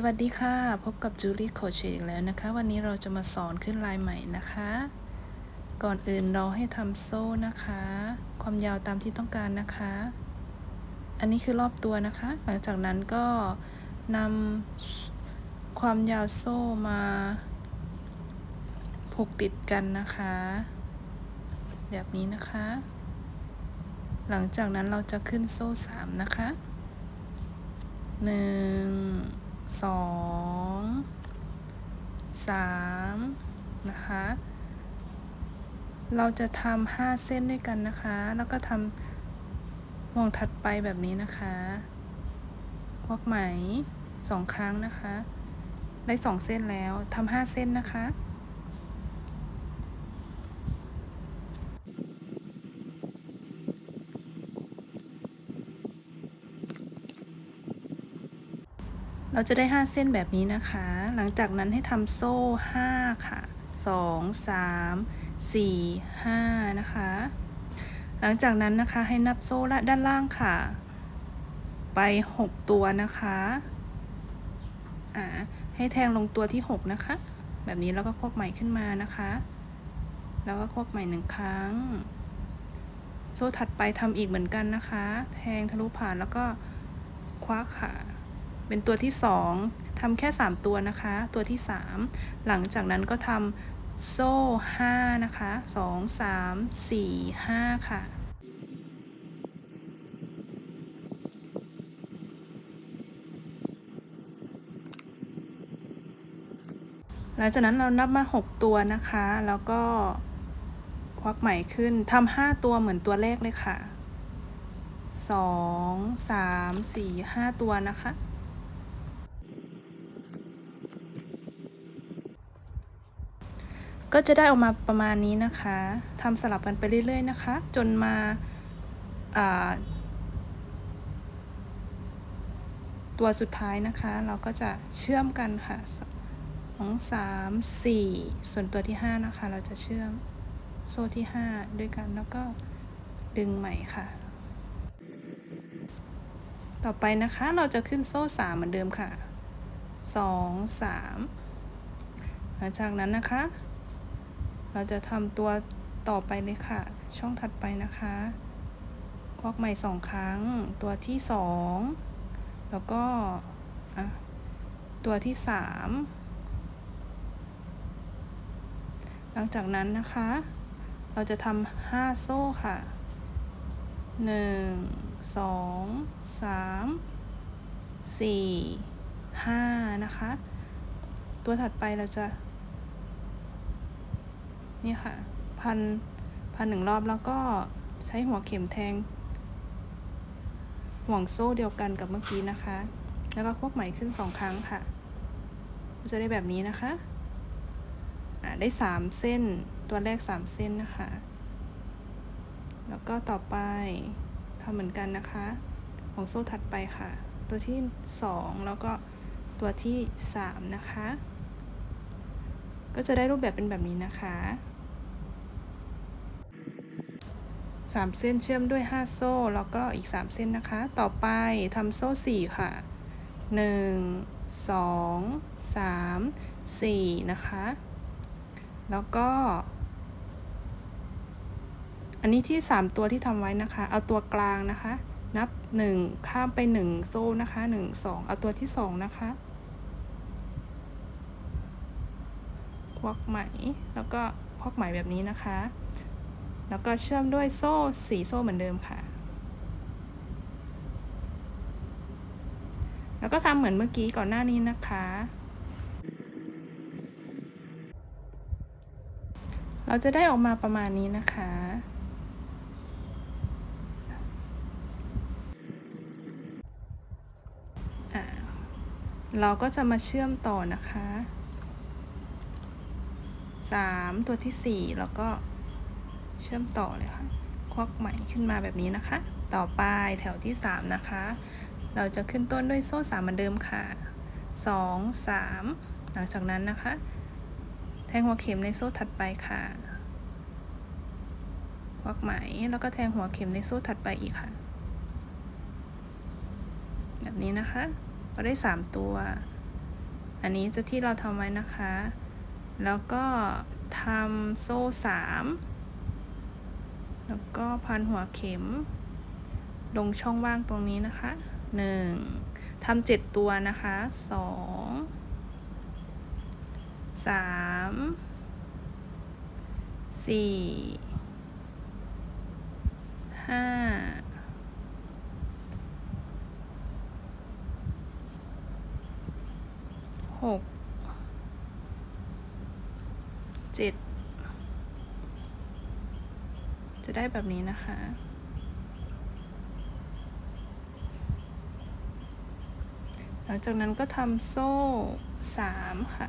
สวัสดีค่ะ พบกับจูลี่โคชอีกแล้วนะคะ วันนี้เราจะมาสอนขึ้นลายใหม่นะคะ ก่อนอื่นเราให้ทำโซ่นะคะ ความยาวตามที่ต้องการนะคะ อันนี้คือรอบตัวนะคะ หลังจากนั้นก็นำความยาวโซ่มาผูกติดกันนะคะ แบบนี้นะคะ หลังจากนั้นเราจะขึ้นโซ่สามนะคะหนึ่ง สองสามนะคะ เราจะทำห้าเส้นด้วยกันนะคะ แล้วก็ทำวงถัดไปแบบนี้นะคะควักไหมสองครั้งนะคะ ได้สองเส้นแล้วทำห้าเส้นนะคะ เราจะได้ 5 เส้นแบบนี้นะคะ หลังจากนั้นให้ทำโซ่ 5 ค่ะ 2 3 4 5 นะคะ หลังจากนั้นนะคะให้นับโซ่ละด้านล่างค่ะ ไป 6 ตัวนะคะอ่าให้แทงลงตัวที่ 6 นะคะ แบบนี้แล้วก็ควกใหม่ขึ้นมานะคะ แล้วก็ควกใหม่หนึ่งครั้ง โซ่ถัดไปทำอีกเหมือนกันนะคะ แทงทะลุผ่านแล้วก็คว้าค่ะ เป็นตัวที่ 2ทำแค่ 3 ตัวนะคะ ตัวที่ 3 หลังจากนั้นก็ทำโซ่ 5 นะคะ 2 3 4 5 ค่ะหลังจากนั้นเรานับมา 6 ตัวนะคะ แล้วก็ควักใหม่ขึ้นทำ5ตัวเหมือนตัวเลขเลยค่ะ 2 3 4 5 ตัวนะคะ ก็จะได้ออกมาประมาณนี้นะคะทำสลับกันไปเรื่อยๆนะคะ จนมาตัวสุดท้ายนะคะ เราก็จะเชื่อมกันค่ะสองสามสี่ส่วนตัวที่ห้านะคะ เราจะเชื่อมโซ่ที่ห้าด้วยกันแล้วก็ดึงใหม่ค่ะ ต่อไปนะคะเราจะขึ้นโซ่สามเหมือนเดิมค่ะสองสามหลังจากนั้นนะคะ เราจะทำตัวต่อไปเลยค่ะ ช่องถัดไปนะคะ ควักใหม่สองครั้ง ตัวที่สองแล้วก็ตัวที่สามหลังจากนั้นนะคะ เราจะทำห้าโซ่ค่ะหนึ่งสองสามสี่ห้านะคะ ตัวถัดไปเราจะ นี่ค่ะ พัน พันหนึ่งรอบแล้วก็ใช้หัวเข็มแทง ห่วงโซ่เดียวกันกับเมื่อกี้นะคะ แล้วก็ควกใหมขึ้นสองครั้งค่ะ จะได้แบบนี้นะคะะได้สามเส้น ตัวแรกสามเส้นนะคะ แล้วก็ต่อไปทำเหมือนกันนะคะห่วงโซ่ถัดไปค่ะ ตัวที่สองแล้วก็ตัวที่สามนะคะ ก็จะได้รูปแบบเป็นแบบนี้นะคะ3เส้นเชื่อมด้วย 5 โซ่ แล้วก็อีก 3 เส้นนะคะ ต่อไปทำโซ่ 4 ค่ะ 1 2 3 4 นะคะ แล้วก็ อันนี้ที่ 3 ตัวที่ทำไว้นะคะ เอาตัวกลางนะคะ นับ 1 ข้ามไป 1 โซ่นะคะ 1 2 เอาตัวที่ 2 นะคะ ควักไหม แล้วก็ควักไหมแบบนี้นะคะ แล้วก็เชื่อมด้วยโซ่สีโซ่เหมือนเดิมค่ะ แล้วก็ทำเหมือนเมื่อกี้ก่อนหน้านี้นะคะ เราจะได้ออกมาประมาณนี้นะคะเราก็จะมาเชื่อมต่อนะคะ 3 ตัวที่ 4 แล้วก็เชื่อมต่อเลยค่ะ ควักไหมขึ้นมาแบบนี้นะคะ ต่อไปแถวที่ 3 นะคะ เราจะขึ้นต้นด้วยโซ่3เหมือนเดิมค่ะ 2 3 หลังจากนั้นนะคะ แทงหัวเข็มในโซ่ถัดไปค่ะ ควักไหมแล้วก็แทงหัวเข็มในโซ่ถัดไปอีกค่ะ แบบนี้นะคะเราได้ 3 ตัว อันนี้จะที่เราทำไว้นะคะ แล้วก็ทำโซ่สามแล้วก็พันหัวเข็ม ลงช่องว่างตรงนี้นะคะหนึ่งทำเจ็ดตัวนะคะสองสามสี่ห้าหก เจ็ดจะได้แบบนี้นะคะ หลังจากนั้นก็ทำโซ่สามค่ะ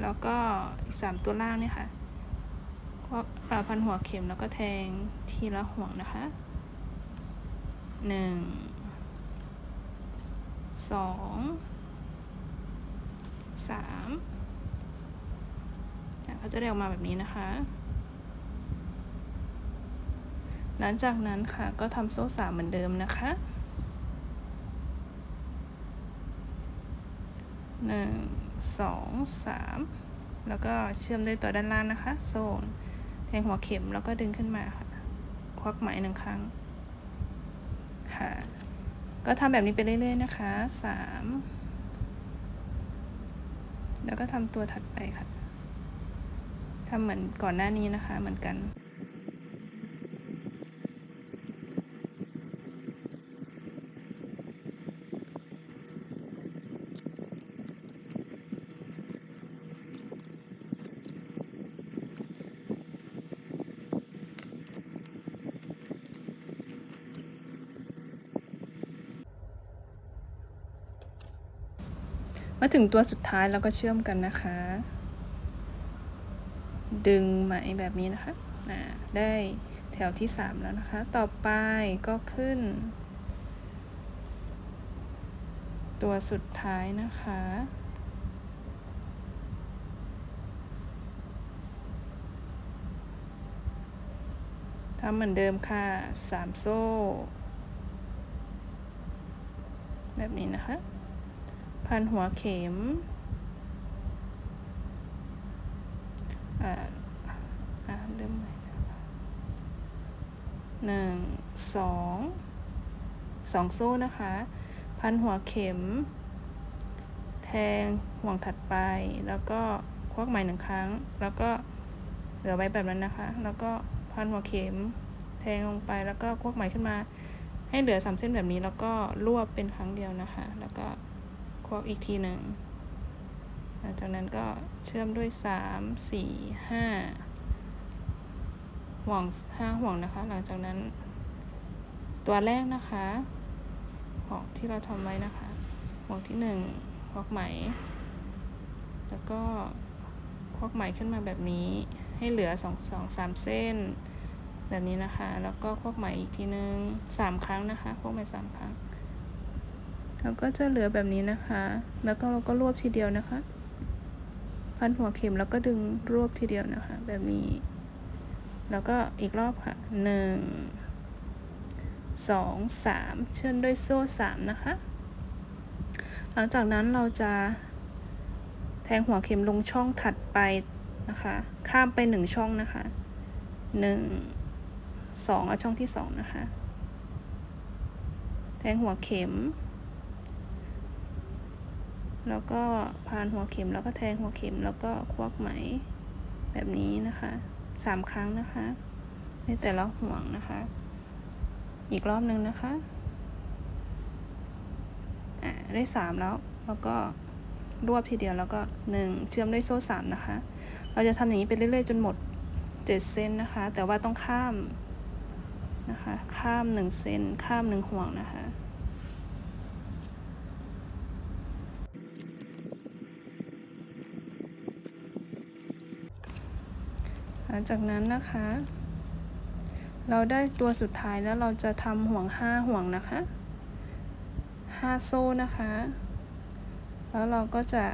แล้วก็อีกสามตัวล่างเนี่ยค่ะก็ปาพันหัวเข็มแล้วก็แทงทีละห่วงนะคะหนึ่งสองสาม ก็จะได้ออกมาแบบนี้นะคะ หลังจากนั้นค่ะก็ทำโซ่สามเหมือนเดิมนะคะหนึ่งสองสามแล้วก็เชื่อมด้วยตัวด้านล่างนะคะ โซนแทงหัวเข็มแล้วก็ดึงขึ้นมาค่ะ ควักไหมหนึ่งครั้ง ค่ะ ก็ทำแบบนี้ไปเรื่อยๆนะคะสามแล้วก็ทำตัวถัดไปค่ะ ทำเหมือนก่อนหน้านี้นะคะเหมือนกัน มาถึงตัวสุดท้ายแล้วก็เชื่อมกันนะคะ ดึงไหมแบบนี้นะคะได้แถวที่ 3 แล้วนะคะ ต่อไปก็ขึ้น ตัวสุดท้ายนะคะ ทำเหมือนเดิมค่ะ 3 โซ่ แบบนี้นะคะ พันหัวเข็มอ่าอ่าเริ่มใหม่นะคะ หนึ่งสองสองโซ่นะคะ พันหัวเข็ม แทงห่วงถัดไป แล้วก็ควักไหมหนึ่งครั้ง แล้วก็เหลือไว้แบบนั้นนะคะ แล้วก็พันหัวเข็ม แทงลงไปแล้วก็ควักไหมขึ้นมา ให้เหลือสามเส้นแบบนี้แล้วก็รวบเป็นครั้งเดียวนะคะ แล้วก็ควักอีกทีหนึ่งหลังจากนั้นก็เชื่อมด้วยสามสี่ห้า ห่วงห้าห่วงนะคะ หลังจากนั้น ตัวแรกนะคะห่วงที่เราทำไว้นะคะ ห่วงที่หนึ่งควักไหม แล้วก็ควักไหมขึ้นมาแบบนี้ ให้เหลือสองสองสามเส้น แบบนี้นะคะ แล้วก็ควักไหมอีกทีหนึ่งสามครั้งนะคะควักไหมสามครั้งแล้วก็จะเหลือแบบนี้นะคะ แล้วก็เราก็รวบทีเดียวนะคะ พันหัวเข็มแล้วก็ดึงรวบทีเดียวนะคะ แบบนี้ แล้วก็อีกรอบค่ะหนึ่งสองสามเชื่อมด้วยโซ่สามนะคะ หลังจากนั้นเราจะแทงหัวเข็มลงช่องถัดไปนะคะ ข้ามไปหนึ่งช่องนะคะหนึ่งสองเอาช่องที่สองนะคะ แทงหัวเข็ม แล้วก็พานหัวเข็มแล้วก็แทงหัวเข็มแล้วก็ควักไหมแบบนี้นะคะ สามครั้งนะคะ ในแต่ละห่วงนะคะ อีกรอบหนึ่งนะคะอ่าได้สามแล้วแล้วก็รวบทีเดียวแล้วก็หนึ่งเชื่อมด้วยโซ่สามนะคะ เราจะทำอย่างนี้ไปเรื่อย ๆ จนหมดเจ็ดเส้นนะคะ แต่ว่าต้องข้ามนะคะ ข้ามหนึ่งเส้นข้ามหนึ่งห่วงนะคะ งจากนั้นนะคะ เราได้ตัวสุดท้ายแล้วเราจะทำห่วงห้าห่วงนะคะห้าโซ่นะคะ แล้วเราก็จะ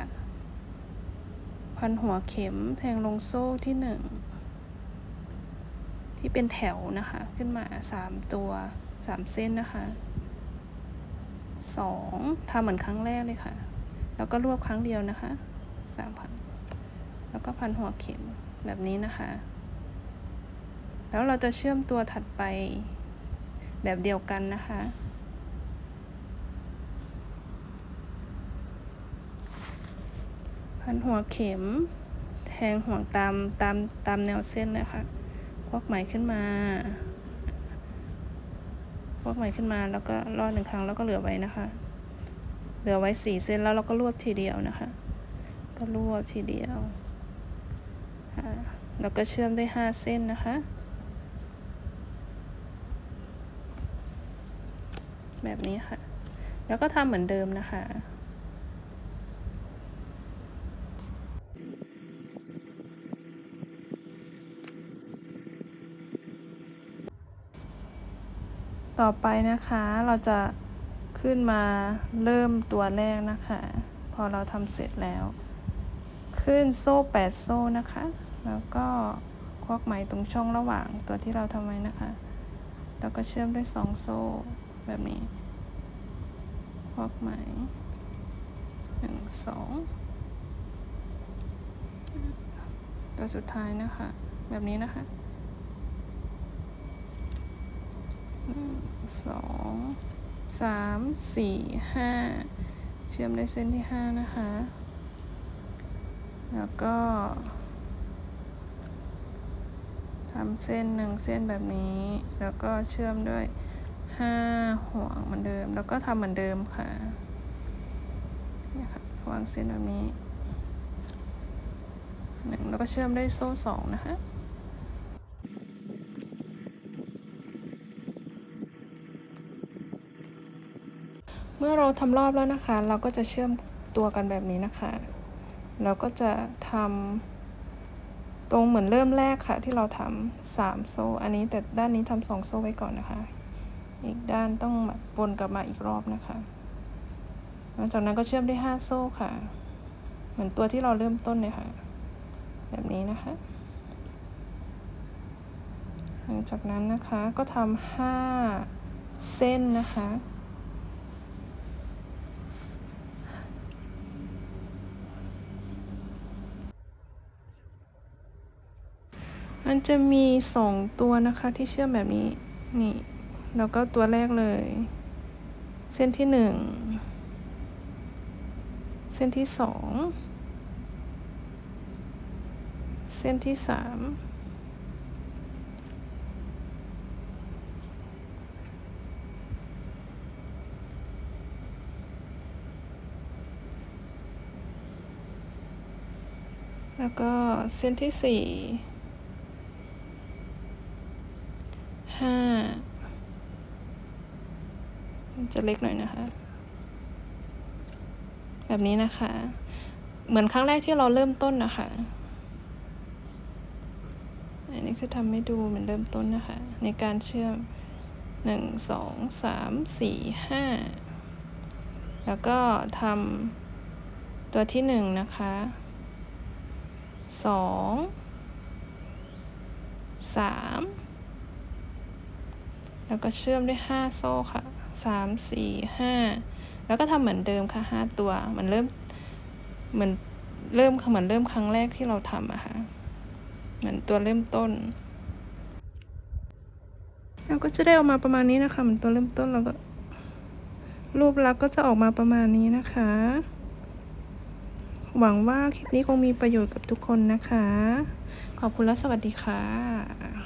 พันหัวเข็มแทงลงโซ่ที่หนึ่งที่เป็นแถวนะคะ ขึ้นมาสามตัวสามเส้นนะคะสองทำเหมือนครั้งแรกเลยค่ะ แล้วก็รวบครั้งเดียวนะคะสามพันแล้วก็พันหัวเข็มแบบนี้นะคะ แล้วเราจะเชื่อมตัวถัดไปแบบเดียวกันนะคะ พันหัวเข็ม แทงห่วงตามตามตามแนวเส้นเลยค่ะ ควักไหมขึ้นมา ควักไหมขึ้นมาแล้วก็รอดหนึ่งครั้งแล้วก็เหลือไว้นะคะ เหลือไว้สี่เส้นแล้วเราก็รวบทีเดียวนะคะ ก็รวบทีเดียว แล้วก็เชื่อมได้ห้าเส้นนะคะ แบบนี้ค่ะ แล้วก็ทำเหมือนเดิมนะคะ ต่อไปนะคะเราจะขึ้นมาเริ่มตัวแรกนะคะ พอเราทำเสร็จแล้ว ขึ้นโซ่ 8 โซ่นะคะ แล้วก็ควักไหมตรงช่องระหว่างตัวที่เราทำไว้นะคะ แล้วก็เชื่อมด้วย 2 โซ่ แบบนี้ควักไหม1 2ตัวสุดท้ายนะคะ แบบนี้นะคะหนึ่งสองสามสี่ห้าเชื่อมได้เส้นที่ห้านะคะ แล้วก็ทำเส้นหนึ่งเส้นแบบนี้ แล้วก็เชื่อมด้วย ห้าห่วงเหมือนเดิม แล้วก็ทำเหมือนเดิมค่ะเนี่ยค่ะวางเส้นแบบนี้หนึ่งแล้วก็เชื่อมด้วยโซ่สองนะคะเมื่อเราทำรอบแล้วนะคะ เราก็จะเชื่อมตัวกันแบบนี้นะคะ เราก็จะทำตรงเหมือนเริ่มแรกค่ะ ที่เราทำสามโซ่ อันนี้แต่ด้านนี้ทำสองโซ่ไว้ก่อนนะคะ อีกด้านต้องแบบวนกลับมาอีกรอบนะคะหลังจากนั้นก็เชื่อมด้วยห้าโซ่ค่ะ เหมือนตัวที่เราเริ่มต้นเลยค่ะ แบบนี้นะคะ หลังจากนั้นนะคะก็ทำห้าเส้นนะคะมันจะมีสองตัวนะคะที่เชื่อมแบบนี้ นี่ แล้วก็ตัวแรกเลย เส้นที่หนึ่งเส้นที่สองเส้นที่สามแล้วก็เส้นที่สี่ ห้า จะเล็กหน่อยนะคะ แบบนี้นะคะ เหมือนครั้งแรกที่เราเริ่มต้นนะคะอันนี้คือทำให้ดูเหมือนเริ่มต้นนะคะ ในการเชื่อมหนึ่งสองสามสี่ห้าแล้วก็ทำตัวที่หนึ่งนะคะสองสามแล้วก็เชื่อมด้วยห้าโซ่ค่ะ สามสี่ห้าแล้วก็ทำเหมือนเดิมค่ะห้าตัวเหมือนเริ่มเหมือนเริ่มเหมือนเริ่มครั้งแรกที่เราทำอะค่ะ เหมือนตัวเริ่มต้น เราก็จะได้ออกมาประมาณนี้นะคะ เหมือนตัวเริ่มต้นเราก็ รูปลักษณ์ก็จะออกมาประมาณนี้นะคะ หวังว่าคลิปนี้คงมีประโยชน์กับทุกคนนะคะ ขอบคุณและสวัสดีค่ะ